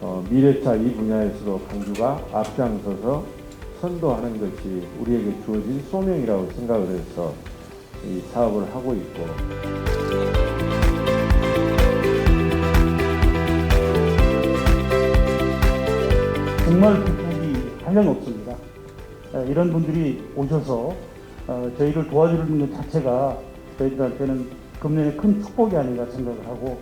어, 미래차 이 분야에서도 강주가 앞장서서 선도하는 것이 우리에게 주어진 소명이라고 생각을 해서 이 사업을 하고 있고 정말 뒷북이 한량 없습니다. 에, 이런 분들이 오셔서 어, 저희를 도와주는 것 자체가 저희들한테는 금년에 큰 축복이 아닌가 생각을 하고